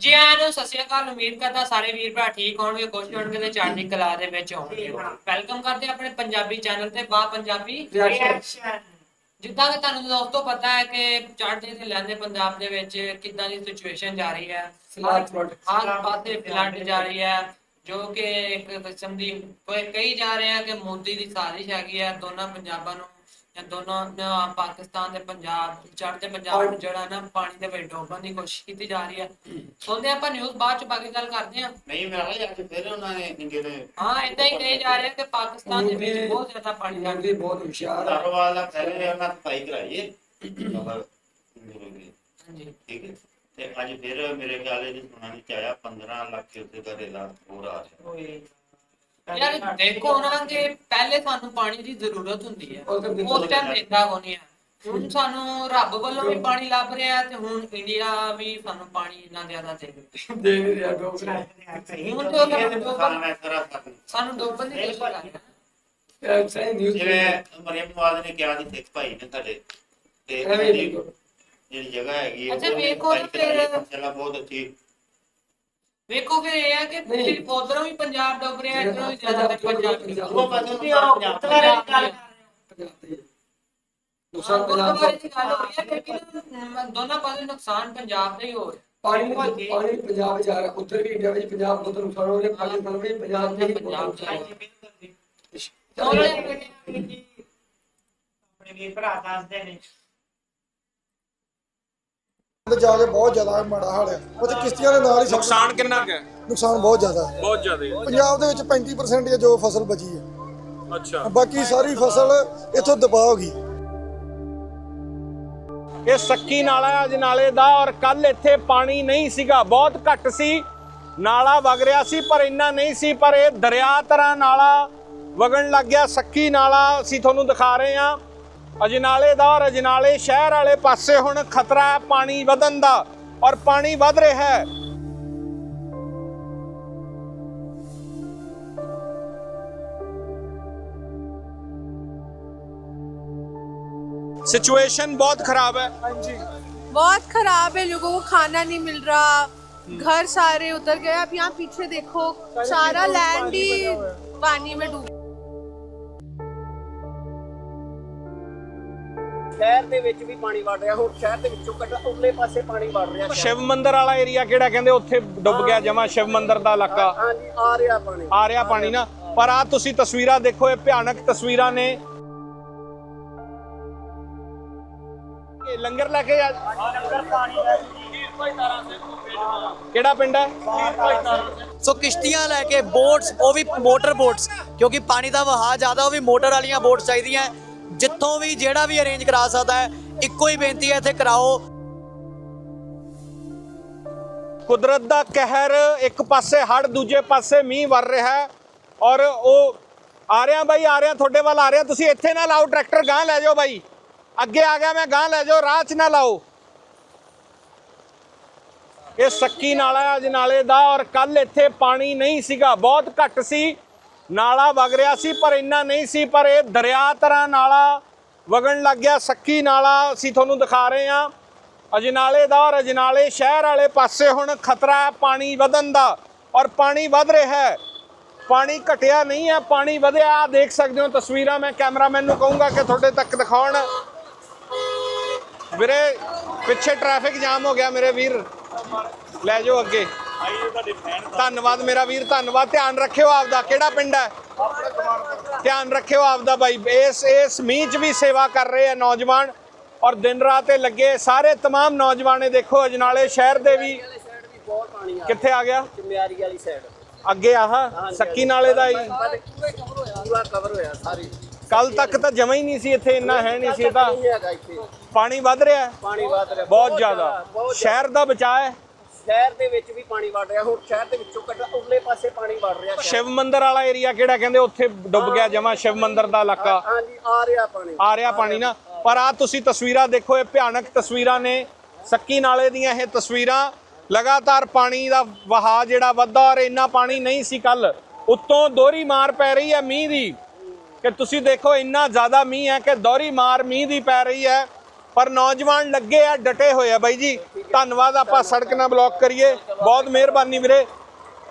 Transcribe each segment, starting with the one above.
ਜੀ ਆਇਆਂ ਨੂੰ ਸਤਿ ਸ਼੍ਰੀ ਅਕਾਲ ਉਮੀਦ ਕਰਦਾ ਸਾਰੇ ਵੀਰ ਭਰਾ ਠੀਕ ਹੋਣਗੇ ਖੁਸ਼ ਹੋਣਗੇ ਤੇ ਚੜ੍ਹਦੀ ਕਲਾ ਦੇ ਵਿੱਚ ਹੋਣਗੇ ਵੈਲਕਮ ਕਰਦੇ ਆਪਣੇ ਪੰਜਾਬੀ ਚੈਨਲ ਤੇ ਬਾ ਪੰਜਾਬੀ। ਜਿੱਦਾਂ ਕਿ ਤੁਹਾਨੂੰ ਦੋਸਤੋ ਪਤਾ ਹੈ ਕਿ ਚੜ੍ਹਦੇ ਤੇ ਲੈਂਦੇ ਪੰਜਾਬ ਦੇ ਵਿੱਚ ਕਿੱਦਾਂ ਦੀ ਸਿਚੁਏਸ਼ਨ ਜਾ ਰਹੀ ਹੈ। ਹਰ ਪਾਸੇ ਫਲੱਡ ਜਾ ਰਹੀ ਹੈ ਜੋ ਕਿ ਇੱਕ ਕਿਸਮ ਦੀ ਕੋਈ ਕਈ ਜਾ ਰਹੇ ਆ ਕਿ ਮੋਦੀ ਦੀ ਸਾਜ਼ਿਸ਼ ਹੈਗੀ ਹੈ ਦੋਨਾਂ ਪੰਜਾਬਾਂ ਨੂੰ ਜਾਂ ਦੋਨੋਂ ਅਹ, ਪਾਕਿਸਤਾਨ ਤੇ ਪੰਜਾਬ ਚੜ੍ਹਦੇ ਪੰਜਾਬ ਨੂੰ ਜਿਹੜਾ ਨਾ ਪਾਣੀ ਦੇ ਵਿੱਚ ਡੋਬਣ ਦੀ ਕੋਸ਼ਿਸ਼ ਕੀਤੀ ਜਾ ਰਹੀ ਹੈ। ਸੁਣਦੇ ਆਪਾਂ ਨਿਊਜ਼ ਬਾਅਦ ਚ ਬਾਕੀ ਗੱਲ ਕਰਦੇ ਹਾਂ। ਨਹੀਂ ਮੈਂ ਕਿਹਾ ਅੱਜ ਫਿਰ ਉਹਨਾਂ ਨੇ ਇੰਡੀਆ ਨੇ ਹਾਂ ਇਦਾਂ ਹੀ ਕਹੀ ਜਾ ਰਿਹਾ ਕਿ ਪਾਕਿਸਤਾਨ ਦੇ ਵਿੱਚ ਬਹੁਤ ਜ਼ਿਆਦਾ ਪਾਣੀ ਜਾ ਮੋਦੀ ਬਹੁਤ ਹੁਸ਼ਿਆਰ ਹੈ ਧਰਵਾਲ ਦਾ ਪਹਿਲੇ ਉਹਨਾਂ ਸਫ਼ਾਈ ਕਰਾਈ ਹੈ ਖਬਰ ਮਿਲੂਗੀ। ਹਾਂਜੀ। ਠੀਕ ਹੈ। ਤੇ ਅੱਜ ਫਿਰ ਮੇਰੇ ਖਿਆਲ ਇਹ ਸੁਣਾਣੀ ਚ ਆਇਆ 15 ਲੱਖ ਉੱਤੇ ਕਰੇਲਾ ਹੋਰ ਆ ਰਿਹਾ। ਯਾਰ ਦੇਖੋ ਨਾ ਕਿ ਪਹਿਲੇ ਸਾਨੂੰ ਪਾਣੀ ਦੀ ਜ਼ਰੂਰਤ ਹੁੰਦੀ ਹੈ। ਉਹ ਤਾਂ ਬਿਲਕੁਲ ਉਸ ਟਾਈਮ ਦਿੰਦਾ ਕੋ ਨਹੀਂ ਹੈ। ਹੁਣ ਸਾਨੂੰ ਰੱਬ ਵੱਲੋਂ ਵੀ ਪਾਣੀ ਲੱਭ ਰਿਹਾ ਹੈ ਤੇ ਹੁਣ ਇੰਡੀਆ ਵੀ ਸਾਨੂੰ ਪਾਣੀ ਇੰਨਾ ਜ਼ਿਆਦਾ ਦੇ ਰਿਹਾ। ਦੇ ਰਿਹਾ ਡੋਬਰਾ ਹੁਣ ਤੇ ਹੈ ਸਾਡਾ। ਸਾਨੂੰ ਡੋਬਣ ਦੀ ਕੋਸ਼ਿਸ਼ ਕਰ ਰਿਹਾ ਇਹ ਸਹੀ ਨਿਊਜ਼ ਜਿਵੇਂ ਮਰੀਮ ਨਵਾਜ਼ ਨੇ ਕਿਹਾ ਸੀ ਸਿੱਖ ਭਾਈ ਨੇ ਸਾਡੇ ਤੇ ਐਵੇਂ ਜਿਹੜੀ ਜਗ੍ਹਾ ਹੈਗੀ ਹੈ ਅੱਛਾ, ਉਹਨੇ ਵੇਖੋ ਹੈ, ਮਾਸ਼ਾਅੱਲਾ ਬਹੁਤ ਅੱਛੀ ਵੇਖੋ ਫਿਰ ਇਹ ਹੈ ਕਿ ਨਹੀਂ। ਉਧਰੋਂ ਵੀ ਪੰਜਾਬ ਡੁੱਬ ਰਿਹਾ ਇਧਰੋਂ ਵੀ ਜ਼ਿਆਦਾ ਪੰਜਾਬ ਡੁੱਬ ਉਹ ਪਾਸੇ ਤੁਸੀਂ ਉਹ ਗੁਰਦੁਆਰੇ ਦੀ ਗੱਲ ਕਰ ਰਹੇ ਹੋ। ਪੰਜਾਬ ਦੇ ਹਾਂ, ਨੁਕਸਾਨ ਪੰਜਾਬ ਦਾ। ਦੀ ਗੱਲ ਹੋ ਰਹੀ ਹੈ ਲੇਕਿਨ ਦੋਨਾਂ ਪਾਸੇ ਨੁਕਸਾਨ ਪੰਜਾਬ ਦਾ ਹੀ ਹੋ ਰਿਹਾ। ਪਾਣੀ ਪਾਣੀ ਪੰਜਾਬ ਜਾ ਰਿਹਾ। ਉੱਧਰ ਵੀ ਇੰਡੀਆ ਵਿੱਚ ਪੰਜਾਬ ਤੋਂ ਨੁਕਸਾਨ ਹੋ ਰਿਹਾ। ਪਾਕਿਸਤਾਨ ਵਿੱਚ ਪੰਜਾਬ ਦੇ ਹੀ ਪੰਜਾਬ ਚ ਪੰਜਾਬ ਆਪਣੇ ਵੀਰ ਭਰਾ ਦੱਸਦੇ ਨੇ। ਤੇ ਜਾ ਕੇ ਬਹੁਤ ਜ਼ਿਆਦਾ ਮਾੜਾ ਹਾਲ ਹੈ। ਉੱਥੇ ਕਿਸ਼ਤੀਆਂ ਦੇ ਨਾਲ ਹੀ ਸਭ ਨੁਕਸਾਨ ਕਿੰਨਾ ਕੁ ਹੈ? ਨੁਕਸਾਨ ਬਹੁਤ ਜ਼ਿਆਦਾ ਹੈ। ਬਹੁਤ ਜ਼ਿਆਦਾ ਹੈ। ਪੰਜਾਬ ਦੇ ਵਿੱਚ 35% ਹੀ ਹੈ ਜੋ ਫਸਲ ਬਚੀ ਹੈ। ਅੱਛਾ। ਬਾਕੀ ਸਾਰੀ ਫਸਲ ਇੱਥੋਂ ਦਬਾਅ ਹੋ ਗਈ। ਇਹ ਸੱਕੀ ਨਾਲਾ ਹੈ ਅਜਨਾਲੇ ਦਾ ਔਰ ਕੱਲ ਇੱਥੇ ਪਾਣੀ ਨਹੀਂ ਸੀਗਾ। ਬਹੁਤ ਘੱਟ ਸੀ। ਨਾਲਾ ਵਗ ਰਿਹਾ ਸੀ ਪਰ ਇੰਨਾ ਨਹੀਂ ਸੀ। ਪਰ ਇਹ ਦਰਿਆ ਤਰ੍ਹਾਂ ਨਾਲਾ ਵਗਣ ਲੱਗ ਗਿਆ। ਸੱਕੀ ਨਾਲਾ ਅਸੀਂ ਤੁਹਾਨੂੰ ਦਿਖਾ ਰਹੇ ਹਾਂ। ਅਜਨਾਲੇ ਦਾ ਔਰ ਅਜਨਾਲੇ ਸ਼ਹਿਰ ਵਾਲੇ ਪਾਸੇ ਹੁਣ ਖਤਰਾ ਹੈ ਪਾਣੀ ਵਧਣ ਦਾ ਔਰ ਪਾਣੀ ਵਧ ਰਿਹਾ ਹੈ सिचुएशन बहुत खराब है बहुत खराब है लोगों को खाना नहीं मिल रहा घर सारे उतर गए अब यहाँ पीछे देखो सारा लैंड ही पानी में डूब ਸ਼ਹਿਰ ਦੇ ਵਿੱਚ ਵੀ ਪਾਣੀ ਵੜ ਰਿਹਾ ਹੁਣ ਸ਼ਹਿਰ ਦੇ ਵਿੱਚੋਂ ਕੱਢ ਉਰਲੇ ਪਾਸੇ ਪਾਣੀ ਵੜ ਰਿਹਾ। ਸ਼ਿਵ ਮੰਦਿਰ ਵਾਲਾ ਏਰੀਆ ਕਿਹੜਾ ਕਹਿੰਦੇ ਉੱਥੇ ਡੁੱਬ ਗਿਆ ਜਮਾ ਸ਼ਿਵ ਮੰਦਿਰ ਦਾ ਇਲਾਕਾ। ਹਾਂਜੀ ਆ ਰਿਹਾ ਪਾਣੀ। ਆ ਰਿਹਾ ਪਾਣੀ ਨਾ ਪਰ ਆ ਤੁਸੀਂ ਤਸਵੀਰਾਂ ਦੇਖੋ ਇਹ ਭਿਆਨਕ ਤਸਵੀਰਾਂ ਨੇ। ਇਹ ਲੰਗਰ ਲੈ ਕੇ ਆ ਕਿਹੜਾ ਪਿੰਡ ਹੈ? ਸੋ ਕਿਸ਼ਤੀਆਂ ਲੈ ਕੇ ਬੋਟਸ ਉਹ ਵੀ ਮੋਟਰ ਬੋਟਸ ਕਿਉਂਕਿ ਪਾਣੀ ਦਾ ਵਹਾਅ ਜ਼ਿਆਦਾ ਉਹ ਵੀ ਮੋਟਰ ਵਾਲੀਆਂ ਬੋਟਸ ਚਾਹੀਦੀਆਂ। ਜਿੱਥੋਂ ਵੀ ਜਿਹੜਾ ਵੀ ਅਰੇਂਜ ਕਰਾ ਸਕਦਾ ਹੈ, ਇੱਕੋ ਹੀ ਬੇਨਤੀ ਹੈ, ਇੱਥੇ ਕਰਾਓ। ਕੁਦਰਤ ਦਾ ਕਹਿਰ ਇੱਕ ਪਾਸੇ ਹੜ ਦੂਜੇ ਪਾਸੇ ਮੀਂਹ ਵਰ ਰਿਹਾ ਹੈ ਔਰ ਉਹ ਆ ਰਿਹਾ ਬਾਈ, ਆ ਰਿਹਾ, ਤੁਹਾਡੇ ਵੱਲ ਆ ਰਿਹਾ। ਤੁਸੀਂ ਇੱਥੇ ਨਾ ਲਾਓ, ਟਰੈਕਟਰ ਗਾਂ ਲੈ ਜਾਓ ਬਾਈ। ਅੱਗੇ ਆ ਗਿਆ ਮੈਂ ਗਾਂ ਲੈ ਜਾਓ, ਰਾਹ 'ਚ ਨਾ ਲਾਓ। ਇਹ ਸੱਕੀ ਨਾਲਾ ਹੈ, ਅਜਨਾਲੇ ਦਾ ਔਰ ਕੱਲ ਇੱਥੇ ਪਾਣੀ ਨਹੀਂ ਸੀਗਾ, ਬਹੁਤ ਘੱਟ ਸੀ। ਨਾਲਾ ਵਗ ਰਿਹਾ ਸੀ, ਪਰ ਇੰਨਾ ਨਹੀਂ ਸੀ, ਪਰ ਇਹ ਦਰਿਆ ਤਰ੍ਹਾਂ ਨਾਲਾ ਵਗਣ ਲੱਗ ਗਿਆ, ਸੱਕੀ ਨਾਲਾ ਅਸੀਂ ਤੁਹਾਨੂੰ ਦਿਖਾ ਰਹੇ ਹਾਂ। ਅਜਨਾਲੇ ਦਾ ਔਰ ਅਜਨਾਲੇ ਸ਼ਹਿਰ ਵਾਲੇ ਪਾਸੇ ਹੁਣ ਖਤਰਾ ਹੈ, ਪਾਣੀ ਵਧਣ ਦਾ, ਔਰ ਪਾਣੀ ਵੱਧ ਰਿਹਾ ਹੈ। ਪਾਣੀ ਘਟਿਆ ਨਹੀਂ ਹੈ, ਪਾਣੀ ਵਧਿਆ, ਆਹ ਦੇਖ ਸਕਦੇ ਹੋ ਤਸਵੀਰਾਂ, ਮੈਂ ਕੈਮਰਾਮੈਨ ਨੂੰ ਕਹੂੰਗਾ ਕਿ ਤੁਹਾਡੇ ਤੱਕ ਦਿਖਾਉਣ। ਵੀਰੇ, ਪਿੱਛੇ ਟ੍ਰੈਫਿਕ ਜਾਮ ਹੋ ਗਿਆ, ਮੇਰੇ ਵੀਰ। ਲੈ ਜਾਓ ਅੱਗੇ। ਧੰਨਵਾਦ ਮੇਰਾ ਵੀਰ ਧੰਨਵਾਦ ਧਿਆਨ ਰੱਖਿਓ ਆਪਦਾ ਕਿਹੜਾ ਪਿੰਡ ਹੈ ਧਿਆਨ ਰੱਖਿਓ ਆਪਦਾ ਬਾਈ ਇਸ ਇਸ ਮੀਂਹ 'ਚ ਵੀ ਸੇਵਾ ਕਰ ਰਹੇ ਆ ਨੌਜਵਾਨ ਔਰ ਦਿਨ ਰਾਤ ਇਹ ਲੱਗੇ ਸਾਰੇ तमाम ਨੌਜਵਾਨੇ ਦੇਖੋ ਅਜਨਾਲੇ ਸ਼ਹਿਰ ਦੇ ਵੀ ਸਾਈਡ ਵੀ ਬਹੁਤ ਪਾਣੀ ਆ ਕਿੱਥੇ ਆ ਗਿਆ ਚਿਮਿਆਰੀ ਵਾਲੀ ਸਾਈਡ ਅੱਗੇ ਆਹ ਸੱਕੀ ਨਾਲੇ ਦਾ ਹੀ ਪੂਰਾ ਕਵਰ ਹੋਇਆ ਸਾਰੀ ਕੱਲ ਤੱਕ ਤਾਂ ਜਮਾ ਹੀ ਨਹੀਂ ਸੀ ਇੱਥੇ ਇੰਨਾ ਹੈ ਨਹੀਂ ਸੀ ਇਹ ਤਾਂ ਨਹੀਂ ਹੈਗਾ ਇੱਥੇ ਪਾਣੀ ਵੱਧ ਰਿਹਾ ਹੈ ਪਾਣੀ ਵਧ ਰਿਹਾ ਬਹੁਤ ਜ਼ਿਆਦਾ ਬਹੁਤ ਸ਼ਹਿਰ ਦਾ ਬਚਾਅ ਹੈ ਸ਼ਹਿਰ ਦੇ ਵਿੱਚ ਵੀ ਪਾਣੀ ਵੜ ਰਿਹਾ ਹੁਣ ਸ਼ਹਿਰ ਦੇ ਵਿੱਚੋਂ ਕੱਢ ਉਰਲੇ ਪਾਸੇ ਪਾਣੀ ਵੜ ਰਿਹਾ। ਸ਼ਿਵ ਮੰਦਿਰ ਵਾਲਾ ਏਰੀਆ ਕਿਹੜਾ ਕਹਿੰਦੇ ਉੱਥੇ ਡੁੱਬ ਗਿਆ ਜਮਾ ਸ਼ਿਵ ਮੰਦਿਰ ਦਾ ਇਲਾਕਾ। ਹਾਂਜੀ ਆ ਰਿਹਾ ਪਾਣੀ। ਆ ਰਿਹਾ ਪਾਣੀ ਨਾ। ਪਰ ਆ ਤੁਸੀਂ ਤਸਵੀਰਾਂ ਦੇਖੋ ਇਹ ਭਿਆਨਕ ਤਸਵੀਰਾਂ ਨੇ। ਸੱਕੀ ਨਾਲੇ ਦੀਆਂ ਇਹ ਤਸਵੀਰਾਂ। ਲਗਾਤਾਰ ਪਾਣੀ ਦਾ ਵਹਾਅ ਜਿਹੜਾ ਵੱਧਦਾ ਔਰ ਇੰਨਾ ਪਾਣੀ ਨਹੀਂ ਸੀ ਕੱਲ ਉੱਤੋਂ ਦੋਹਰੀ ਮਾਰ ਪੈ ਰਹੀ ਹੈ ਮੀਂਹ ਦੀ। ਕਿ ਤੁਸੀਂ ਦੇਖੋ ਇੰਨਾ ਜ਼ਿਆਦਾ ਮੀਂਹ ਹੈ ਕਿ ਦੋਹਰੀ ਮਾਰ ਮੀਂਹ ਦੀ ਪੈ ਰਹੀ ਹੈ। ਪਰ ਨੌਜਵਾਨ ਲੱਗੇ ਆ ਡਟੇ ਹੋਏ ਆ ਬਾਈ ਜੀ ਧੰਨਵਾਦ ਆਪਾਂ ਸੜਕ ਨਾ ਬਲੌਕ ਕਰੀਏ ਬਹੁਤ ਮਿਹਰਬਾਨੀ ਵੀਰੇ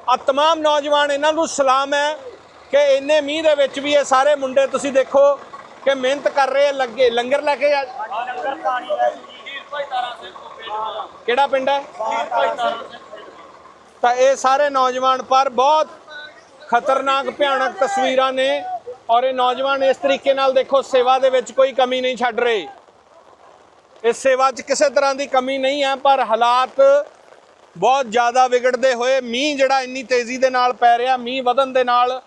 ਆ तमाम ਨੌਜਵਾਨ ਇਹਨਾਂ ਨੂੰ ਸਲਾਮ ਹੈ ਕਿ ਇੰਨੇ ਮੀਂਹ ਦੇ ਵਿੱਚ ਵੀ ਇਹ ਸਾਰੇ ਮੁੰਡੇ ਤੁਸੀਂ ਦੇਖੋ ਕਿ ਮਿਹਨਤ ਕਰ ਰਹੇ ਆ ਲੱਗੇ ਲੰਗਰ ਲੈ ਕੇ ਆ ਕਿਹੜਾ ਪਿੰਡ ਹੈ ਤਾਂ ਇਹ ਸਾਰੇ ਨੌਜਵਾਨ ਪਰ ਬਹੁਤ ਖਤਰਨਾਕ ਭਿਆਨਕ ਤਸਵੀਰਾਂ ਨੇ ਔਰ ਇਹ ਨੌਜਵਾਨ ਇਸ ਤਰੀਕੇ ਨਾਲ ਦੇਖੋ ਸੇਵਾ ਦੇ ਵਿੱਚ ਕੋਈ ਕਮੀ ਨਹੀਂ ਛੱਡ ਰਹੇ ਇਸ ਸੇਵਾ 'ਚ ਕਿਸੇ ਤਰ੍ਹਾਂ ਦੀ ਕਮੀ ਨਹੀਂ ਹੈ, ਪਰ ਹਾਲਾਤ ਬਹੁਤ ਜ਼ਿਆਦਾ ਵਿਗੜਦੇ ਹੋਏ ਮੀਂਹ ਜਿਹੜਾ ਇੰਨੀ ਤੇਜ਼ੀ ਦੇ ਨਾਲ ਪੈ ਰਿਹਾ, ਮੀਂਹ ਵਧਣ ਦੇ ਨਾਲ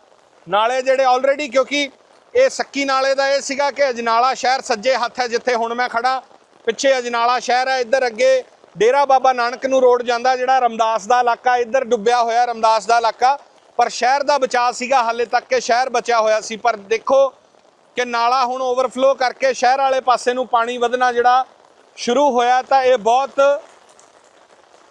ਨਾਲੇ ਜਿਹੜੇ ਆਲਰੇਡੀ ਕਿਉਂਕਿ ਇਹ ਸੱਕੀ ਨਾਲੇ ਦਾ ਇਹ ਸੀਗਾ ਕਿ ਅਜਨਾਲਾ ਸ਼ਹਿਰ ਸੱਜੇ ਹੱਥ ਹੈ, ਜਿੱਥੇ ਹੁਣ ਮੈਂ ਖੜਾ ਪਿੱਛੇ ਅਜਨਾਲਾ ਸ਼ਹਿਰ ਹੈ, ਇੱਧਰ ਅੱਗੇ ਡੇਰਾ ਬਾਬਾ ਨਾਨਕ ਨੂੰ ਰੋਡ ਜਾਂਦਾ ਜਿਹੜਾ ਰਮਦਾਸ ਦਾ ਇਲਾਕਾ, ਇੱਧਰ ਡੁੱਬਿਆ ਹੋਇਆ ਰਮਦਾਸ ਦਾ ਇਲਾਕਾ। ਪਰ ਸ਼ਹਿਰ ਦਾ ਬਚਾਅ ਸੀਗਾ, ਹਾਲੇ ਤੱਕ ਕਿ ਸ਼ਹਿਰ ਬਚਿਆ ਹੋਇਆ ਸੀ। ਪਰ ਦੇਖੋ ਕਿ ਨਾਲਾ ਹੁਣ ਓਵਰਫਲੋ ਕਰਕੇ ਸ਼ਹਿਰ ਵਾਲੇ ਪਾਸੇ ਨੂੰ ਪਾਣੀ ਵਧਣਾ ਜਿਹੜਾ ਸ਼ੁਰੂ ਹੋਇਆ ਤਾਂ ਇਹ ਬਹੁਤ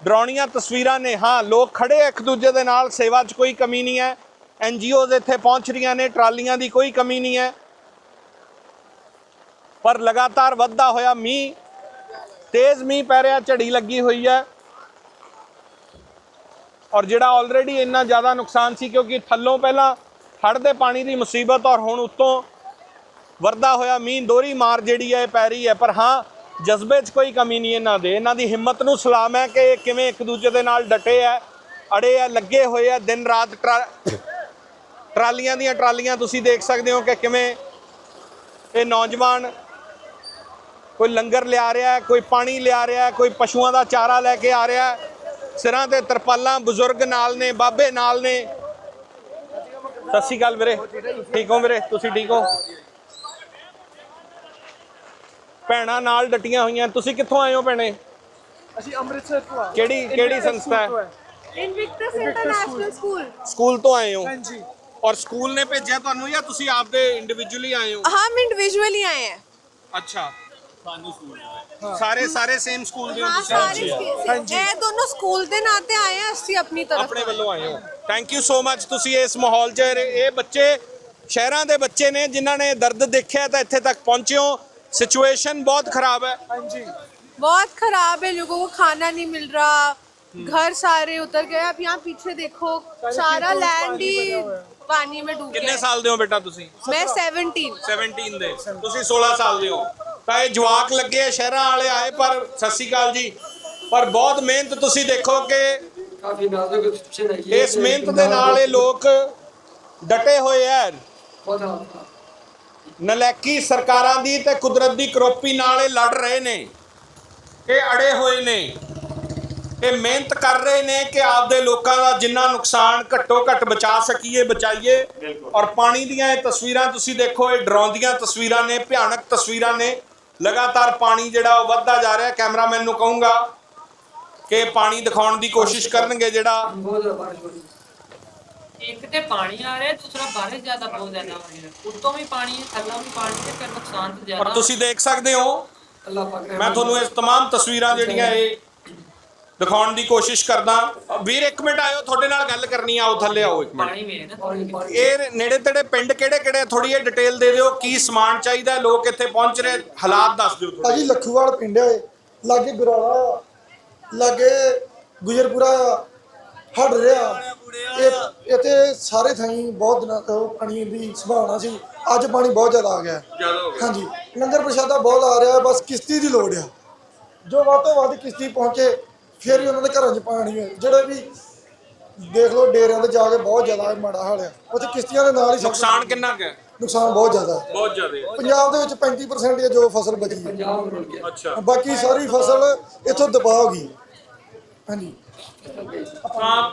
ਡਰਾਉਣੀਆਂ ਤਸਵੀਰਾਂ ਨੇ। ਹਾਂ, ਲੋਕ ਖੜੇ ਇੱਕ ਦੂਜੇ ਦੇ ਨਾਲ, ਸੇਵਾ 'ਚ ਕੋਈ ਕਮੀ ਨਹੀਂ ਹੈ। ਐਨਜੀਓਜ਼ ਇੱਥੇ ਪਹੁੰਚ ਰਹੀਆਂ ਨੇ, ਟਰਾਲੀਆਂ ਦੀ ਕੋਈ ਕਮੀ ਨਹੀਂ ਹੈ। ਪਰ ਲਗਾਤਾਰ ਵੱਧਦਾ ਹੋਇਆ ਮੀਂਹ, ਤੇਜ਼ ਮੀਂਹ ਪੈ ਰਿਹਾ, ਝੜੀ ਲੱਗੀ ਹੋਈ ਹੈ। ਔਰ ਜਿਹੜਾ ਆਲਰੇਡੀ ਇੰਨਾ ਜ਼ਿਆਦਾ ਨੁਕਸਾਨ ਸੀ, ਕਿਉਂਕਿ ਥੱਲੋਂ ਪਹਿਲਾਂ ਹੜ੍ਹ ਦੇ ਪਾਣੀ ਦੀ ਮੁਸੀਬਤ ਔਰ ਹੁਣ ਉੱਤੋਂ ਵਰਦਾ ਹੋਇਆ ਮੀਂਹ, ਦੋਹਰੀ ਮਾਰ ਜਿਹੜੀ ਹੈ, ਇਹ ਪੈ ਰਹੀ ਹੈ। ਪਰ ਹਾਂ ਜਜ਼ਬੇ 'ਚ ਕੋਈ ਕਮੀ ਨਹੀਂ ਇਹਨਾਂ ਦੇ। ਇਹਨਾਂ ਦੀ ਹਿੰਮਤ ਨੂੰ ਸਲਾਮ ਹੈ ਕਿ ਇਹ ਕਿਵੇਂ ਇੱਕ ਦੂਜੇ ਦੇ ਨਾਲ ਡਟੇ ਆ ਅੜੇ ਆ ਲੱਗੇ ਹੋਏ ਆ ਦਿਨ ਰਾਤ ਟਰਾ- ਟਰਾਲੀਆਂ ਦੀਆਂ ਟਰਾਲੀਆਂ ਤੁਸੀਂ ਦੇਖ ਸਕਦੇ ਹੋ ਕਿ ਕਿਵੇਂ ਇਹ ਨੌਜਵਾਨ ਕੋਈ ਲੰਗਰ ਲਿਆ ਰਿਹਾ ਕੋਈ ਪਾਣੀ ਲਿਆ ਰਿਹਾ ਕੋਈ ਪਸ਼ੂਆਂ ਦਾ ਚਾਰਾ ਲੈ ਕੇ ਆ ਰਿਹਾ ਸਿਰਾਂ ਤੇ ਤਰਪਾਲਾਂ ਬਜ਼ੁਰਗ ਨਾਲ ਨੇ, ਬਾਬੇ ਨਾਲ ਨੇ। ਸਤਿ ਸ਼੍ਰੀ ਅਕਾਲ ਵੀਰੇ। ਠੀਕ ਹੋ ਵੀਰੇ? ਤੁਸੀਂ ਠੀਕ ਹੋ? ਭੈਣਾਂ ਨਾਲ ਡਟੀਆਂ ਹੋਈਆਂ ਤੁਸੀਂ ਕਿੱਥੋਂ ਆਏ ਹੋ ਭੈਣੇ ਅਸੀਂ ਅੰਮ੍ਰਿਤਸਰ ਤੋਂ ਆ ਕਿਹੜੀ ਕਿਹੜੀ ਸੰਸਥਾ ਹੈ इनविक्टस इंटरनेशनल स्कूल ਸਕੂਲ ਤੋਂ ਆਏ ਹੋ ਹਾਂਜੀ ਔਰ ਸਕੂਲ ਨੇ ਭੇਜਿਆ ਤੁਹਾਨੂੰ ਜਾਂ ਤੁਸੀਂ ਆਪਦੇ ਇੰਡੀਵਿਜੂਅਲੀ ਆਏ ਹੋ हम इंडिविजुअली आए हैं ਅੱਛਾ ਸਾਰੇ ਸਾਰੇ ਸੇਮ ਸਕੂਲ ਦੇ ਹੋ हाँ ਤੁਸੀਂ सारे ये दोनों स्कूल ਦੇ ਨਾਤੇ ਆਏ हैं ਅਸੀਂ ਆਪਣੀ ਤਰਫ ਆਪਣੇ ਵੱਲੋਂ ਆਏ ਹੋ ਥੈਂਕ ਯੂ ਸੋ ਮੱਚ ਤੁਸੀਂ ਇਸ ਮਾਹੌਲ 'ਚ ਇਹ ਇਹ ਬੱਚੇ ਸ਼ਹਿਰਾਂ ਦੇ ਬੱਚੇ ਨੇ ਜਿਨ੍ਹਾਂ ਨੇ ਦਰਦ ਦੇਖਿਆ ਤਾਂ ਇੱਥੇ ਤੱਕ ਪਹੁੰਚੇ ਹੋ ਸਿਚੁਏਸ਼ਨ ਬਹੁਤ ਖਰਾਬ ਹੈ ਹਾਂਜੀ बहुत खराब है लोगों को खाना नहीं मिल रहा घर सारे उतर गए आप यहाँ पीछे देखो सारा लैंड ही पानी में डूब ਕਿੰਨੇ गया है। ਸਾਲ ਦੇ ਹੋ ਬੇਟਾ ਤੁਸੀਂ मैं 17 17 ਦੇ ਤੁਸੀਂ 16 ਸਾਲ ਦੇ ਹੋ ਤਾਂ ਇਹ ਜਵਾਕ ਲੱਗੇ ਆ ਸ਼ਹਿਰਾਂ ਵਾਲੇ ਆਏ ਪਰ ਸਤਿ ਸ਼੍ਰੀ ਅਕਾਲ ਜੀ ਪਰ ਬਹੁਤ ਮਿਹਨਤ ਤੁਸੀਂ ਦੇਖੋ ਕਿ ਕਾਫੀ ਨਾਜ਼ੁਕ ਸਿਚੁਏਸ਼ਨ ਹੈ ਇਸ ਮਿਹਨਤ ਦੇ ਨਾਲ ਇਹ ਲੋਕ ਡਟੇ ਹੋਏ ਐ ਬਹੁਤ ਹਾਲਾਤ ਨਲੈਕੀ ਸਰਕਾਰਾਂ ਦੀ ਤੇ ਕੁਦਰਤ ਦੀ ਕਰੋਪੀ ਨਾਲ ਇਹ ਲੜ ਰਹੇ ਨੇ। ਇਹ ਅੜੇ ਹੋਏ ਨੇ। ਇਹ ਮਿਹਨਤ ਕਰ ਰਹੇ ਨੇ ਕਿ ਆਪਦੇ ਲੋਕਾਂ ਦਾ ਜਿੰਨਾ ਨੁਕਸਾਨ ਘੱਟੋ ਘੱਟ ਬਚਾ ਸਕੀਏ ਬਚਾਈਏ। ਔਰ ਪਾਣੀ ਦੀਆਂ ਇਹ ਤਸਵੀਰਾਂ ਤੁਸੀਂ ਦੇਖੋ ਇਹ ਡਰਾਉਂਦੀਆਂ ਤਸਵੀਰਾਂ ਨੇ ਭਿਆਨਕ ਤਸਵੀਰਾਂ ਨੇ। ਲਗਾਤਾਰ ਪਾਣੀ ਜਿਹੜਾ ਉਹ ਵੱਧਦਾ ਜਾ ਰਿਹਾ। ਕੈਮਰਾਮੈਨ ਨੂੰ ਕਹੂੰਗਾ ਕਿ ਪਾਣੀ ਦਿਖਾਉਣ ਦੀ ਕੋਸ਼ਿਸ਼ ਕਰਨਗੇ ਜਿਹੜਾ ਬਹੁਤ ਜ਼ਿਆਦਾ ਬਾਰਿਸ਼ ਹੋ ਰਹੀ ਹੈ ਇੱਕ ਤੇ ਪਾਣੀ ਆ ਰਿਹਾ ਦੂਸਰਾ ਬਾਰਿਸ਼ ਜ਼ਿਆਦਾ ਬਹੁਤ ਜ਼ਿਆਦਾ ਹੋ ਰਹੀ ਹੈ ਉੱਤੋਂ ਵੀ ਪਾਣੀ ਹੈ ਥੱਲੋਂ ਵੀ ਪਾਣੀ ਹੈ ਫਿਰ ਨੁਕਸਾਨ ਤਾਂ ਔਰ ਜ਼ਿਆਦਾ ਤੁਸੀਂ ਦੇਖ ਸਕਦੇ ਹੋ ਅੱਲਾਹ ਪਾਕ ਰਹਿਮਤ ਮੈਂ ਤੁਹਾਨੂੰ ਇਸ तमाम ਤਸਵੀਰਾਂ ਜਿਹੜੀਆਂ ਇਹ ਦਿਖਾਉਣ ਦੀ ਕੋਸ਼ਿਸ਼ ਕਰਦਾ ਵੀਰ ਇੱਕ ਮਿੰਟ ਆਇਓ ਤੁਹਾਡੇ ਨਾਲ ਗੱਲ ਕਰਨੀ ਆ ਆਓ ਥੱਲੇ ਆਓ ਇੱਕ ਮਿੰਟ ਪਾਣੀ ਵੀ ਹੈ ਨਾ ਪਾਣੀ ਪਾਣੀ ਇਹ ਨੇੜੇ ਤੇੜੇ ਪਿੰਡ ਕਿਹੜੇ ਕਿਹੜੇ ਥੋੜੀ ਜਿਹੀ ਡਿਟੇਲ ਦੇ ਦਿਓ ਕੀ ਸਮਾਨ ਚਾਹੀਦਾ ਲੋਕ ਇੱਥੇ ਪਹੁੰਚ ਰਹੇ ਹਾਲਾਤ ਦੱਸ ਦਿਓ ਥੋੜ੍ਹੇ। ਭਾਜੀ ਲੱਖੂਵਾਲ ਪਿੰਡ ਹੈ ਲਾਗੇ ਗੁਰਾਲਾ ਲਾਗੇ ਗੁਜਰਪੁਰਾ ਹੜ ਰਿਹਾ ਇਹ ਇੱਥੇ ਸਾਰੇ ਥਾਈਂ ਬਹੁਤ ਦਿਨਾਂ ਤੋਂ ਪਾਣੀ ਦੀ ਸੰਭਾਵਨਾ ਸੀ। ਅੱਜ ਪਾਣੀ ਬਹੁਤ ਜ਼ਿਆਦਾ ਆ ਗਿਆ। ਹੈ। ਜ਼ਿਆਦਾ ਹੋ ਗਿਆ। ਹਾਂਜੀ। ਲੰਗਰ ਪ੍ਰਸ਼ਾਦਾ ਬਹੁਤ ਆ ਰਿਹਾ ਬਸ ਕਿਸ਼ਤੀ ਦੀ ਲੋੜ ਆ। ਜੋ ਵੱਧ ਤੋਂ ਵੱਧ ਕਿਸ਼ਤੀ ਪਹੁੰਚੇ ਫਿਰ ਹੀ ਉਹਨਾਂ ਦੇ ਘਰਾਂ 'ਚ ਪਾਣੀ ਹੈ ਜਿਹੜੇ ਵੀ ਦੇਖ ਲਓ ਡੇਰਿਆਂ ਤੇ ਜਾ ਕੇ ਬਹੁਤ ਜ਼ਿਆਦਾ ਮਾੜਾ ਹਾਲ ਹੈ ਉੱਥੇ ਕਿਸ਼ਤੀਆਂ ਦੇ ਨਾਲ ਹੀ ਸਭ ਨੁਕਸਾਨ ਕਿੰਨਾ ਕੁ ਹੈ ਨੁਕਸਾਨ ਬਹੁਤ ਜ਼ਿਆਦਾ। ਹੈ ਬਹੁਤ ਜ਼ਿਆਦਾ। ਪੰਜਾਬ ਦੇ ਵਿੱਚ 35% ਹੀ ਹੈ ਜੋ ਫਸਲ ਬਚੀ ਹੈ ਪੰਜਾਬ ਰੁਲ ਗਿਆ। ਅੱਛਾ। ਬਾਕੀ ਸਾਰੀ ਫਸਲ ਇੱਥੋਂ ਦਬਾ ਹੋ ਗਈ। ਹਾਂਜੀ। ਤਾਂ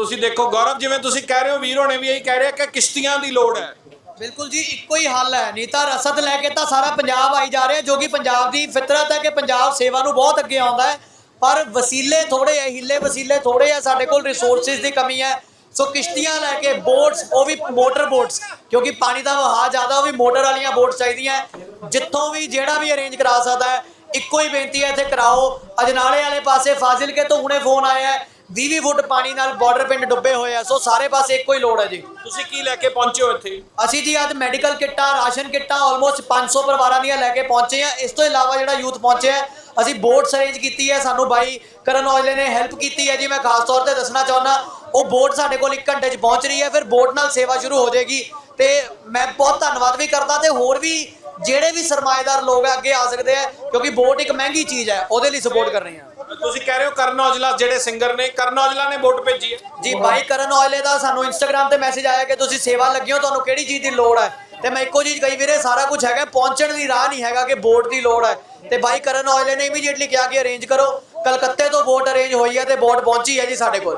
ਤੁਸੀਂ ਦੇਖੋ, ਗੌਰਵ, ਜਿਵੇਂ ਤੁਸੀਂ ਕਹਿ ਰਹੇ ਹੋ, ਵੀਰ ਹੋਣੇ ਵੀ ਇਹੀ ਕਹਿ ਰਹੇ ਕਿ ਕਿਸ਼ਤੀਆਂ ਦੀ ਲੋੜ ਹੈ। ਬਿਲਕੁਲ ਜੀ, ਇੱਕੋ ਹੀ ਹੱਲ ਹੈ। ਨਹੀਂ ਤਾਂ ਰਸਦ ਲੈ ਕੇ ਤਾਂ ਸਾਰਾ ਪੰਜਾਬ ਆਈ ਜਾ ਰਿਹਾ, ਜੋ ਕਿ ਪੰਜਾਬ ਦੀ ਫਿਤਰਤ ਹੈ ਕਿ ਪੰਜਾਬ ਸੇਵਾ ਨੂੰ ਬਹੁਤ ਅੱਗੇ ਆਉਂਦਾ ਹੈ। ਪਰ ਵਸੀਲੇ ਥੋੜੇ ਹੈ, ਹਿੱਲੇ ਵਸੀਲੇ ਥੋੜੇ ਹੈ, ਸਾਡੇ ਕੋਲ ਰਿਸੋਰਸਿਸ ਦੀ ਕਮੀ ਹੈ। ਸੋ ਕਿਸ਼ਤੀਆਂ ਲੈ ਕੇ ਬੋਟਸ ਉਹ ਵੀ ਮੋਟਰ ਬੋਟਸ ਕਿਉਂਕਿ ਪਾਣੀ ਦਾ ਵਹਾਅ ਜ਼ਿਆਦਾ, ਉਹ ਵੀ ਮੋਟਰ ਵਾਲੀਆਂ ਬੋਟਸ ਚਾਹੀਦੀਆਂ ਜਿੱਥੋਂ ਵੀ ਜਿਹੜਾ ਵੀ ਅਰੇਂਜ ਕਰਾ ਸਕਦਾ ਹੈ, ਇੱਕੋ ਹੀ ਬੇਨਤੀ ਹੈ, ਇੱਥੇ ਕਰਾਓ। ਅਜਨਾਲੇ ਵਾਲੇ ਪਾਸੇ ਫਾਜ਼ਿਲਕੇ ਤੋਂ ਹੁਣੇ ਫੋਨ ਆਇਆ ਹੈ। 20 ਫੁੱਟ ਪਾਣੀ ਨਾਲ ਬਾਰਡਰ ਪਿੰਡ ਡੁੱਬੇ ਹੋਏ ਆ ਸੋ ਸਾਰੇ ਪਾਸੇ ਇੱਕੋ ਹੀ ਲੋੜ ਹੈ ਜੀ। ਤੁਸੀਂ ਕੀ ਲੈ ਕੇ ਪਹੁੰਚੇ ਹੋ ਇੱਥੇ? ਅਸੀਂ ਜੀ ਅੱਜ ਮੈਡੀਕਲ ਕਿੱਟਾਂ ਰਾਸ਼ਨ ਕਿੱਟਾਂ ਆਲਮੋਸਟ 500 ਪਰਿਵਾਰਾਂ ਦੀਆਂ ਲੈ ਕੇ ਪਹੁੰਚੇ ਆ। ਇਸ ਤੋਂ ਇਲਾਵਾ ਜਿਹੜਾ ਯੂਥ ਪਹੁੰਚਿਆ ਹੈ, ਅਸੀਂ ਬੋਟਸ ਅਰੇਂਜ ਕੀਤੀ ਹੈ ਸਾਨੂੰ ਬਾਈ ਕਰਨ ਔਜਲੇ ਨੇ ਹੈਲਪ ਕੀਤੀ ਹੈ ਜੀ ਮੈਂ ਖਾਸ ਤੌਰ ਤੇ ਦੱਸਣਾ ਚਾਹੁੰਦਾ ਉਹ ਬੋਟ ਸਾਡੇ ਕੋਲ 1 ਘੰਟੇ 'ਚ ਪਹੁੰਚ ਰਹੀ ਹੈ ਫਿਰ ਬੋਟ ਨਾਲ ਸੇਵਾ ਸ਼ੁਰੂ ਹੋ ਜਾਏਗੀ। ਤੇ ਮੈਂ ਬਹੁਤ ਧੰਨਵਾਦ ਵੀ ਕਰਦਾ ਤੇ ਹੋਰ ਵੀ ਜਿਹੜੇ ਵੀ ਸਰਮਾਏਦਾਰ ਲੋਕ ਆ ਅੱਗੇ ਆ ਸਕਦੇ ਆ ਕਿਉਂਕਿ ਬੋਟ ਇੱਕ ਮਹਿੰਗੀ ਚੀਜ਼ ਹੈ ਉਹਦੇ ਲਈ ਸਪੋਰਟ ਕਰ ਰਹੇ ਹਾਂ। ਤੁਸੀਂ ਕਹਿ ਰਹੇ ਹੋ ਕਰਨ ਔਜਲਾ ਜਿਹੜੇ ਸਿੰਗਰ ਨੇ ਕਰਨ ਔਜਲਾ ਨੇ ਵੋਟ ਭੇਜੀ ਹੈ? ਜੀ ਬਾਈ ਕਰਨ ਔਜਲੇ ਦਾ ਸਾਨੂੰ ਇੰਸਟਾਗ੍ਰam ਤੇ ਮੈਸੇਜ ਆਇਆ ਕਿ ਤੁਸੀਂ ਸੇਵਾ ਲੱਗੇ ਹੋ ਤੁਹਾਨੂੰ ਕਿਹੜੀ ਚੀਜ਼ ਦੀ ਲੋੜ ਹੈ? ਤੇ ਮੈਂ ਇੱਕੋ ਚੀਜ਼ ਕਹੀ ਵੀਰੇ ਸਾਰਾ ਕੁਝ ਹੈਗਾ ਪਹੁੰਚਣ ਦੀ ਰਾਹ ਨਹੀਂ ਹੈਗਾ ਕਿ ਬੋਟ ਦੀ ਲੋੜ ਹੈ। ਤੇ ਬਾਈ ਕਰਨ ਔਜਲੇ ਨੇ ਇਮੀਡੀਏਟਲੀ ਕਿਹਾ ਕਿ ਅਰੇਂਜ ਕਰੋ ਕਲਕੱਤੇ ਤੋਂ ਬੋਟ ਅਰੇਂਜ ਹੋਈ ਹੈ ਤੇ ਬੋਟ ਪਹੁੰਚੀ ਹੈ ਜੀ ਸਾਡੇ ਕੋਲ।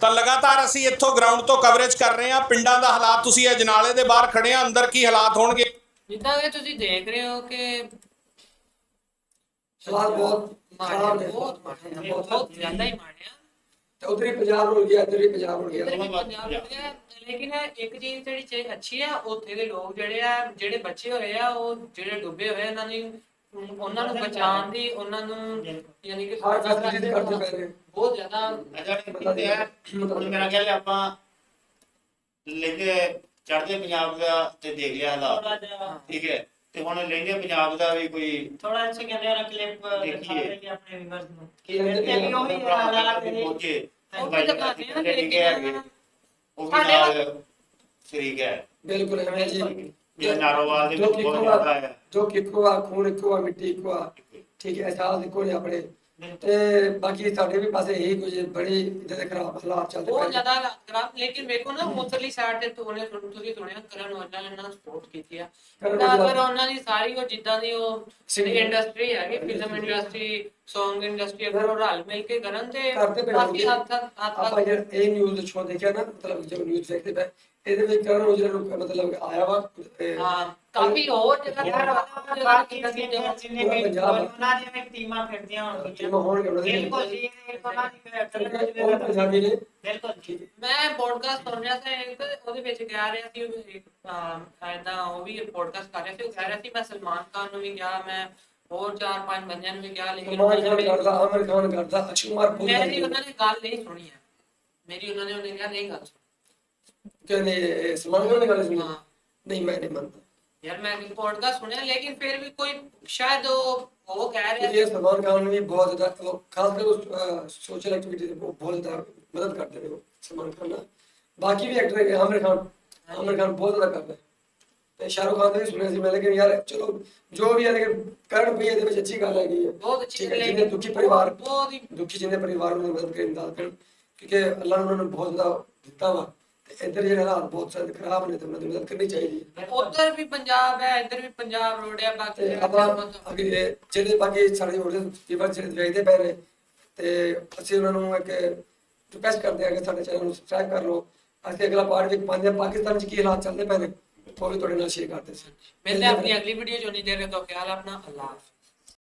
ਤਾਂ ਲਗਾਤਾਰ ਅਸੀਂ ਇੱਥੋਂ ਗਰਾਊਂਡ ਤੋਂ ਕਵਰੇਜ ਕਰ ਰਹੇ ਹਾਂ ਪਿੰਡਾਂ ਦਾ ਹਾਲਾਤ ਤੁਸੀਂ ਅਜਨਾਲੇ ਦੇ ਬਾਹਰ ਖੜੇ ਆ ਅੰਦਰ ਕੀ ਹਾਲਾਤ ਹੋਣਗੇ? ਜਿੱਦਾਂ ਕਿ ਤੁਸੀਂ ਦੇਖ ਰਹੇ ਹੋ ਕਿ ਹਾਲਾਤ ਬਹੁਤ ਨੇ ਬਹੁਤ ਮਾੜੇ ਆ, ਬਹੁਤ ਜ਼ਿਆਦਾ ਹੀ ਮਾੜੇ ਆ ਤੇ ਉਧਰ ਹੀ ਪੰਜਾਬ ਰੁਲ ਗਿਆ ਇੱਧਰ ਵੀ ਪੰਜਾਬ ਰੁਲ ਗਿਆ ਇੱਧਰ ਵੀ ਪੰਜਾਬ ਵਿੱਚ ਹੈ, ਲੇਕਿਨ ਇੱਕ ਚੀਜ਼ ਜਿਹੜੀ ਚੀਜ਼ ਅੱਛੀ ਆ ਉੱਥੇ ਦੇ ਲੋਕ ਜਿਹੜੇ ਆ ਜਿਹੜੇ ਬੱਚੇ ਹੋਏ ਆ ਉਹ ਜਿਹੜੇ ਡੁੱਬੇ ਹੋਏ ਆ, ਉਹਨਾਂ ਦੀ ਉਹਨਾਂ ਨੂੰ ਬਚਾਉਣ ਦੀ ਉਹਨਾਂ ਨੂੰ ਯਾਨੀ ਕਿ ਹਰ ਫੈਸਿਲਿਟੀ ਕਰਦੇ ਪਏ ਨੇ। ਬਹੁਤ ਜ਼ਿਆਦਾ ਅਜਾ ਨਹੀਂ। ਹੈ ਹੁਣ ਮੇਰਾ ਖਿਆਲ ਹੈ ਆਪਾਂ ਲਹਿੰਦੇ ਚੜ੍ਹਦੇ ਪੰਜਾਬ ਦਾ ਤੇ ਦੇਖ ਲਿਆ ਹਾਲਾਤ। ਠੀਕ ਹੈ। ਤੇ ਹੁਣ ਲਹਿੰਦੇ ਪੰਜਾਬ ਦਾ ਵੀ ਕੋਈ ਥੋੜਾ ਜਿਹਾ ਕਹਿੰਦੇ ਆ ਕਲਿੱਪ ਦਿਖਾ ਦੇਖੀਏ। ਆਪਣੇ ਵਿਵਰਸ ਨੂੰ। ਕੀ ਤੇ ਵੀ ਉਹੀ ਹਾਲਾਤ ਨੇ ਪਹੁੰਚੇ ਉਹ ਵੀ ਦਿਖਾਉਂਦੇ ਆ ਠੀਕ ਹੈ ਲੇਕਿਨ ਉਹ ਵੀ ਨਾਲ ਸ਼ਰੀਕ ਹੈ। ਬਿਲਕੁਲ ਐਵੇਂ ਜੀ। ਜਿਹੜਾ ਨਾਰੋਵਾਲ ਦੇ ਜੋ ਵਿੱਚ ਬਹੁਤ ਜ਼ਿਆਦਾ ਹੈ। ਜੋ ਕਿ ਇੱਕੋ ਆ ਖੂਨ ਇੱਕੋ ਆ ਮਿੱਟੀ ਇੱਕੋ ਆ। ਠੀਕ ਹੈ। ਅਹਿਸਾਸ ਇੱਕੋ ਨੇ ਆਪਣੇ ਤੇ ਬਾਕੀ ਸਾਡੇ ਵੀ ਪਾਸੇ ਇਹੀ ਕੁਝ ਬੜੀ ਇਦਾਂ ਦੇ ਖਰਾਬ ਹਾਲਾਤ ਚੱਲਦੇ ਬਹੁਤ। ਜ਼ਿਆਦਾ ਹਾਲਾਤ ਖਰਾਬ ਲੇਕਿਨ ਵੇਖੋ ਨਾ ਉਤਰਲੀ ਸਾਈਡ ਤੇ ਤੋਨੇ ਤੁਸੀਂ ਸੁਣਿਆ ਕਰਨ ਔਜਲਾ ਨੇ ਸਪੋਰਟ ਕੀਤੀ ਆ। ਅਗਰ ਉਹਨਾਂ ਦੀ ਸਾਰੀ ਉਹ ਜਿੱਦਾਂ ਦੀ ਉਹ ਇੰਡਸਟਰੀ ਹੈਗੀ ਫਿਲਮ ਇੰਡਸਟਰੀ Song ਇੰਡਸਟਰੀ ਅਗਰ ਉਹ ਰਲ ਮਿਲ ਕੇ ਕਰਨ ਤੇ ਕਰਦੇ ਪਏ ਕਾਫੀ। ਹੱਦ ਤੱਕ ਆਪਾਂ ਜਿਹੜਾ ਇਹ ਨਿਊਜ਼ ਸ਼ੋ ਦੇਖਿਆ ਨਾ ਮਤਲਬ ਜੋ ਨਿਊਜ਼ ਦੇਖਦੇ ਪਏ ਇਹਦੇ ਵਿੱਚ ਕਰਨ ਔਜਲਾ ਨੂੰ ਮਤਲਬ ਆਇਆ ਵਾ ਹਾਂ ਕਾਫੀ ਹੋਰ ਜਗ੍ਹਾ ਯਾਰ ਤੇ ਬਾਕੀ ਕਿੱਦਾਂ ਦੀ ਜਗ੍ਹਾ ਜਿੰਨੇ ਵੀ ਪੰਜਾਬ ਆ। ਉਹਨਾਂ ਦੀਆਂ ਵੀ ਟੀਮਾਂ ਫਿਰਦੀਆਂ ਹੋਣਗੀਆਂ ਟੀਮਾਂ ਹੋਣਗੀਆਂ ਉਹਨਾਂ ਦੀਆਂ। ਬਿਲਕੁਲ ਜੀ ਇਹ ਉਹਨਾਂ ਦੀ ਕਿਉਂਕਿ ਉਹ ਪੰਜਾਬੀ ਨੇ ਬਿਲਕੁਲ ਜੀ ਮੈਂ ਪੋਡਕਾਸਟ ਸੁਣ ਰਿਹਾ ਸੀ ਇੱਕ ਉਹਦੇ ਵਿੱਚ ਕਹਿ ਰਿਹਾ ਸੀ ਐਦਾਂ ਉਹ ਵੀ ਪੋਡਕਾਸਟ ਕਰ ਰਿਹਾ ਸੀ ਉਹ ਕਹਿ ਰਿਹਾ ਸੀ ਮੈਂ ਸਲਮਾਨ ਖਾਨ ਨੂੰ ਵੀ ਕਿਹਾ ਮੈਂ ਹੋਰ ਚਾਰ ਪੰਜ ਬੰਦਿਆਂ ਨੂੰ ਵੀ ਕਿਹਾ ਲੇਕਿਨ ਸਲਮਾਨ ਖਾਨ ਕਰਦਾ ਆਮਰ ਖਾਨ ਕਰਦਾ ਅਕਸ਼ੇ ਕੁਮਾਰ ਬੋਲਦਾ ਮੇਰੀ ਉਹਨਾਂ ਨੇ ਗੱਲ ਨਹੀਂ ਸੁਣੀ ਹੈ। ਮੇਰੀ ਉਹਨਾਂ ਨੇ ਉਹਨੇ ਕਿਹਾ ਨਹੀਂ ਗੱਲ ਸੁਣੀ। ਕਹਿੰਦੇ ਸਲਮਾਨ ਖਾਨ ਨੇ ਗੱਲ ਸੁਣੀ? ਹਾਂ। ਨਹੀਂ ਮੈਂ ਨਹੀਂ ਮੰਨਦਾ। ਯਾਰ ਮੈਂ ਪੋਡਕਾਸਟ ਸੁਣਿਆ ਲੇਕਿਨ ਫਿਰ ਵੀ ਕੋਈ ਸ਼ਾਇਦ ਉਹ ਉਹ ਕਹਿ ਰਿਹਾ ਇਹ ਸਲਮਾਨ ਖਾਨ ਨੂੰ ਵੀ ਬਹੁਤ ਜ਼ਿਆਦਾ ਉਹ ਖਾਸ ਕਰ ਸੋਸ਼ਲ ਐਕਟੀਵਿਟੀ ਦੇ ਬਹੁਤ ਬਹੁਤ ਜ਼ਿਆਦਾ ਮਦਦ ਕਰਦੇ ਨੇ ਉਹ ਸਲਮਾਨ ਖਾਨ ਨਾਲ। ਬਾਕੀ ਵੀ ਐਕਟਰ ਹੈ ਆਮਰ ਖਾਨ। ਆਮਰ ਖਾਨ ਬਹੁਤ ਜ਼ਿਆਦਾ ਕਰਦਾ ਹੈ। ਤੇ ਸ਼ਾਹਰੁਖ ਖਾਨ ਦਾ ਵੀ ਸੁਣਿਆ ਸੀ ਮੈਂ ਲੇਕਿਨ ਯਾਰ ਚਲੋ ਜੋ ਵੀ ਹੈ ਲੇਕਿਨ ਕਰਨ ਵੀ ਇਹਦੇ ਵਿੱਚ ਅੱਛੀ ਗੱਲ ਹੈਗੀ ਹੈ। ਬਹੁਤ ਅੱਛੀ ਗੱਲ ਹੈ। ਜਿਹਨੇ ਦੁਖੀ ਪਰਿਵਾਰ ਬਹੁਤ ਹੀ ਦੁਖੀ ਜਿਹਨੇ ਪਰਿਵਾਰ ਨੂੰ ਮਦਦ ਕਰਨ ਦਾ ਕਰਨ ਕਿਉਂਕਿ ਅੱਲਾਹ ਨੇ ਉਹਨਾਂ ਨੂੰ ਬਹੁਤ ਜ਼ਿਆਦਾ ਦਿੱਤਾ ਵਾ। ਤੇ ਇੱਧਰ ਜਿਹੜੇ ਹਾਲਾਤ ਬਹੁਤ ਸਾਰੇ ਖਰਾਬ ਨੇ ਤੇ ਉਹਨਾਂ ਦੀ ਮਦਦ ਕਰਨੀ ਚਾਹੀਦੀ ਹੈ। ਉਧਰ ਵੀ ਪੰਜਾਬ ਹੈ ਇੱਧਰ ਵੀ ਪੰਜਾਬ ਹੈ ਬਾਕੀ ਆਪਾਂ ਅੱਗੇ ਜਿਹੜੇ ਬਾਕੀ ਸਾਡੇ ਹੋਰ ਜੀਵਨ ਜਿਹੜੇ ਵੇਖਦੇ ਪਏ ਨੇ ਤੇ ਅਸੀਂ ਉਹਨਾਂ ਨੂੰ ਇੱਕ ਰਿਕਵੈਸਟ ਕਰਦੇ ਹਾਂ ਕਿ ਸਾਡੇ ਚੈਨਲ ਨੂੰ ਸਬਸਕ੍ਰਾਈਬ ਕਰ ਲਓ। ਅਸੀਂ ਅਗਲਾ ਪਾਰਟ ਵਿੱਚ ਪਾਉਂਦੇ ਹਾਂ ਪਾਕਿਸਤਾਨ 'ਚ ਕੀ ਹਾਲਾਤ ਚੱਲਦੇ ਪਏ ਨੇ। ਉਹ ਵੀ ਤੁਹਾਡੇ ਨਾਲ ਸ਼ੇਅਰ ਕਰਦੇ ਸੀ ਮਿਲਦੇ ਹਾਂ ਆਪਣੀ ਅਗਲੀ ਵੀਡੀਓ ਚ ਉਨੀ ਦੇਰ ਤੱਕ ਖਿਆਲ ਆਪਣਾ